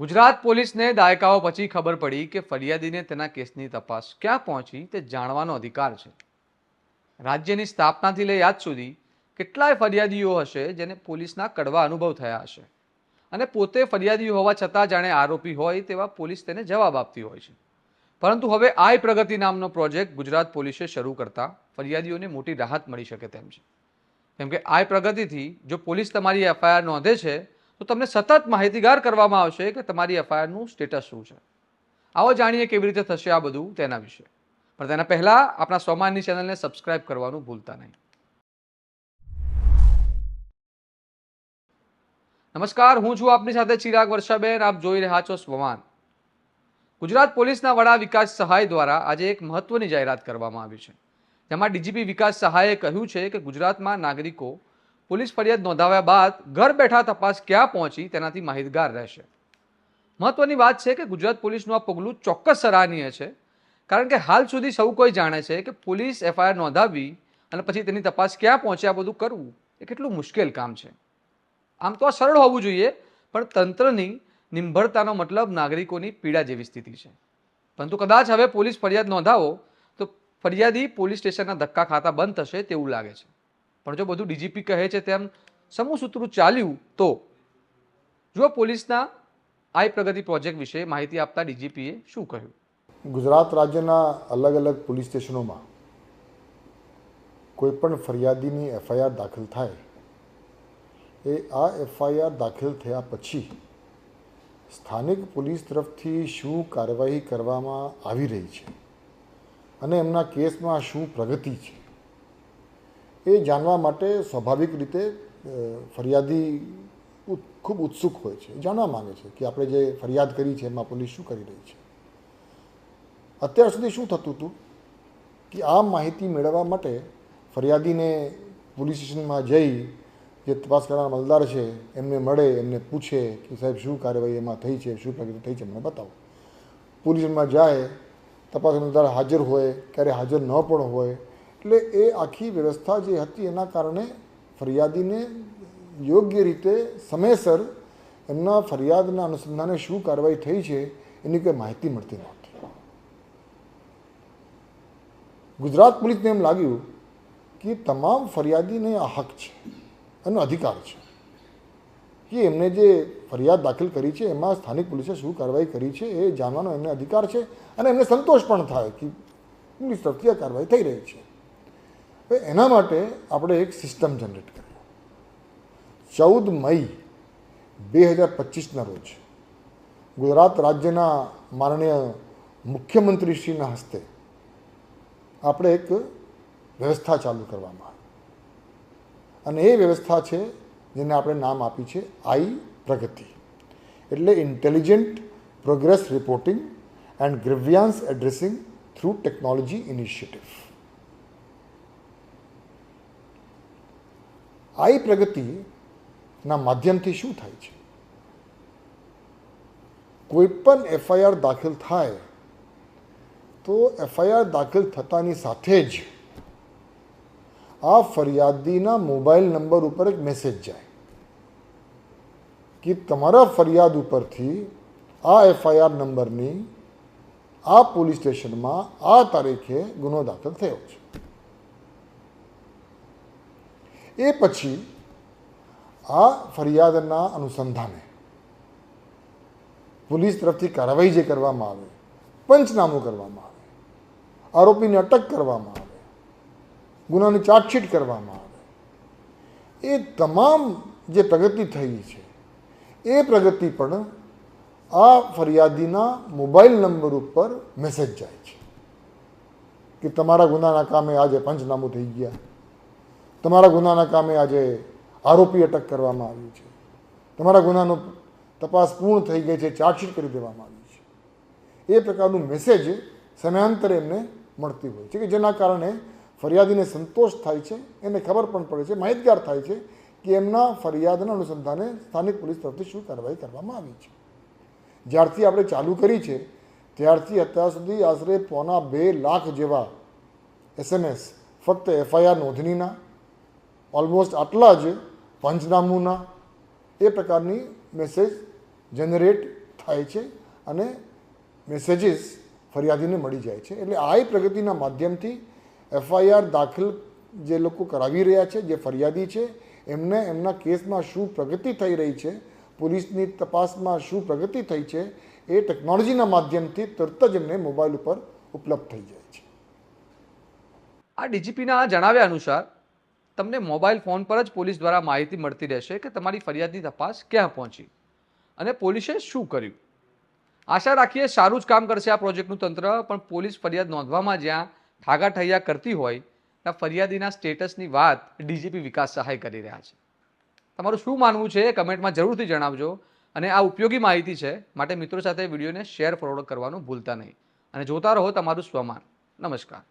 ગુજરાત પોલીસને દાયકાઓ પછી ખબર પડી કે ફરિયાદીને તેના કેસની તપાસ ક્યાં પહોંચી તે જાણવાનો અધિકાર છે. રાજ્યની સ્થાપનાથી લઈ આજ સુધી કેટલાય ફરિયાદીઓ હશે જેને પોલીસના કડવા અનુભવ થયા હશે. અને પોતે ફરિયાદી હોવા છતાં જાણે આરોપી હોય તેવા પોલીસ તેને જવાબ આપતી હોય છે. પરંતુ હવે આઈ પ્રગતિ નામનો પ્રોજેક્ટ ગુજરાત પોલીસે શરૂ કરતા ફરિયાદીઓને મોટી રાહત મળી શકે તેમ છે. કેમ કે આઈ પ્રગતિથી જો પોલીસ તમારી એફઆઈઆર નોંધે છે તો તમને સતત માહિતીગાર કરવામાં આવશે કે તમારી એફઆઈઆરનું સ્ટેટસ શું છે. આવો જાણીએ કેવી રીતે થશે આ બધું તેના વિશે. પણ તેના પહેલાં આપણા સોમાનની ચેનલને સબસ્ક્રાઇબ કરવાનું ભૂલતા નહીં. નમસ્કાર, હું છું આપની સાથે ચિરાગ વર્ષાબેન. આપ જોઈ રહ્યા છો સ્વમાન. ગુજરાત પોલીસના વડા વિકાસ સહાય દ્વારા આજે એક મહત્વની જાહેરાત કરવામાં આવી છે. જેમાં ડીજીપી વિકાસ સહાયે કહ્યું છે કે ગુજરાતમાં નાગરિકો પોલીસ ફરિયાદ નોંધાવ્યા બાદ ઘર બેઠા તપાસ ક્યાં પહોંચી તેનાથી માહિતગાર રહેશે. મહત્વની વાત છે કે ગુજરાત પોલીસનું આ પગલું ચોક્કસ સરાહનીય છે, કારણ કે હાલ સુધી સૌ કોઈ જાણે છે કે પોલીસ એફઆઈઆર નોંધાવી અને પછી તેની તપાસ ક્યાં પહોંચે આ બધું કરવું એ કેટલું મુશ્કેલ કામ છે. આમ તો આ સરળ હોવું જોઈએ, પણ તંત્રની નિંભળતાનો મતલબ નાગરિકોની પીડા જેવી સ્થિતિ છે. પરંતુ કદાચ હવે પોલીસ ફરિયાદ નોંધાવો, તો ફરિયાદી પોલીસ સ્ટેશનના ધક્કા ખાતા બંધ થશે તેવું લાગે છે. પણ જો બધું ડીજીપી કહે છે તેમ સમૂહ સૂત્રું ચાલ્યું, તો જુઓ પોલીસના આઈ પ્રગતિ પ્રોજેક્ટ વિશે માહિતી આપતા ડીજીપીએ શું કહ્યું? ગુજરાત રાજ્યના અલગ અલગ પોલીસ સ્ટેશનોમાં કોઈપણ ફરિયાદીની એફઆઈઆર દાખલ થાય, એ આ એફઆઈઆર દાખલ થયા પછી સ્થાનિક પોલીસ તરફથી શું કાર્યવાહી કરવામાં આવી રહી છે અને એમના કેસમાં શું પ્રગતિ છે? એ જાણવા માટે સ્વાભાવિક રીતે ફરિયાદી ખૂબ ઉત્સુક હોય છે. જાણવા માગે છે કે આપણે જે ફરિયાદ કરી છે એમાં પોલીસ શું કરી રહી છે. અત્યાર સુધી શું થતું હતું કે આ માહિતી મેળવવા માટે ફરિયાદીને પોલીસ સ્ટેશનમાં જઈ જે તપાસ કરનાર મલદાર છે, એમને મળે, એમને પૂછે કે સાહેબ શું કાર્યવાહી એમાં થઈ છે, શું પ્રગતિ થઈ છે, મને બતાવો. પોલીસમાં જાય, તપાસ મલદાર હાજર હોય, ક્યારે હાજર ન પણ હોય એટલે એ આખી વ્યવસ્થા જે હતી એના કારણે ફરિયાદીને યોગ્ય રીતે સમયસર એમના ફરિયાદના અનુસંધાને શું કાર્યવાહી થઈ છે એની કોઈ માહિતી મળતી નહોતી. ગુજરાત પોલીસને એમ લાગ્યું કે તમામ ફરિયાદીને આ હક છે, એનો અધિકાર છે. કે એમને જે ફરિયાદ દાખલ કરી છે, એમાં સ્થાનિક પોલીસે શું કાર્યવાહી કરી છે એ જાણવાનો એમને અધિકાર છે અને એમને સંતોષ પણ થાય કે પોલીસ તરફથી આ કાર્યવાહી થઈ રહી છે. હવે એના માટે આપણે એક સિસ્ટમ જનરેટ કરી ચૌદ મઈ બે હજાર પચીસના રોજ ગુજરાત રાજ્યના માનનીય મુખ્યમંત્રીશ્રીના હસ્તે આપણે એક વ્યવસ્થા ચાલુ કરવામાં આવી. અને એ વ્યવસ્થા છે જેને આપણે નામ આપી છે આઈ પ્રગતિ. એટલે intelligent progress reporting and grievance addressing through technology initiative. I પ્રગતિના માધ્યમથી શું થાય છે? કોઈ પણ એફઆઈઆર દાખલ થાય, તો એફઆઈઆર દાખલ થતાની સાથે જ આ ફરિયાદીના મોબાઈલ નંબર ઉપર એક મેસેજ જાય કે તમારા ફરિયાદ ઉપરથી આ એફઆઈઆર નંબરની આ પોલીસ સ્ટેશનમાં આ તારીખે ગુનો દાખલ થયો છે. એ પછી આ ફરિયાદના અનુસંધાને પોલીસ તરફથી કાર્યવાહી જે કરવામાં આવે, પંચનામું કરવામાં આવે, આરોપીને અટક કરવામાં આવે, ગુનાની ચાર્જશીટ કરવામાં આવે, એ તમામ જે પ્રગતિ થઈ છે, એ પ્રગતિ પણ આ ફરિયાદીના મોબાઈલ નંબર ઉપર મેસેજ જાય છે કે તમારા ગુનાના કામે આજે પંચનામું થઈ ગયા. તમારા ગુનાના કામે આજે આરોપી અટક કરવામાં આવ્યું છે. તમારા ગુનાનો તપાસ પૂર્ણ થઈ ગઈ છે, ચાર્જશીટ કરી દેવામાં આવી છે. એ પ્રકારનું મેસેજ સમયાંતરે એમને મળતી હોય છે કે જેના કારણે ફરિયાદીને સંતોષ થાય છે, એને ખબર પણ પડે છે, માહિતગાર થાય છે કે એમના ફરિયાદના અનુસંધાને સ્થાનિક પોલીસ તરફથી શું કાર્યવાહી કરવામાં આવી છે. જ્યારથી આપણે ચાલુ કરી છે, ત્યારથી અત્યાર સુધી આશરે પોણા બે લાખ જેવા એસએમએસ ફક્ત એફઆઈઆર નોંધણીના ઓલમોસ્ટ આટલા જ પંચનામુના એ પ્રકારની મેસેજ જનરેટ થાય છે અને મેસેજીસ ફરિયાદીને મળી જાય છે. એટલે આ પ્રગતિના માધ્યમથી એફઆઈઆર દાખલ જે લોકો કરાવી રહ્યા છે, જે ફરિયાદી છે, એમને એમના કેસમાં શું પ્રગતિ થઈ રહી છે, પોલીસની તપાસમાં શું પ્રગતિ થઈ છે, એ ટેકનોલોજીના માધ્યમથી તરત જ એમને મોબાઈલ ઉપર ઉપલબ્ધ થઈ જાય છે. આ ડીજીપીના જણાવ્યા અનુસાર તમને મોબાઈલ ફોન પર જ પોલીસ દ્વારા માહિતી મળતી રહેશે કે તમારી ફરિયાદની તપાસ ક્યાં પહોંચી અને પોલીસે શું કર્યું? આશા રાખીએ સારું જ કામ કરશે આ પ્રોજેક્ટનું તંત્ર, પણ પોલીસ ફરિયાદ નોંધવામાં જ્યાં ઠાગાઠૈયા કરતી હોય, ત્યાં ફરિયાદીના સ્ટેટસની વાત ડીજીપી વિકાસ સહાય કરી રહ્યા છે. તમારું શું માનવું છે કમેન્ટમાં જરૂરથી જણાવજો અને આ ઉપયોગી માહિતી છે માટે મિત્રો સાથે વિડીયોને શેર ફોરવર્ડ કરવાનું ભૂલતા નહીં. અને જોતા રહો તમારું સ્વમાન. નમસ્કાર.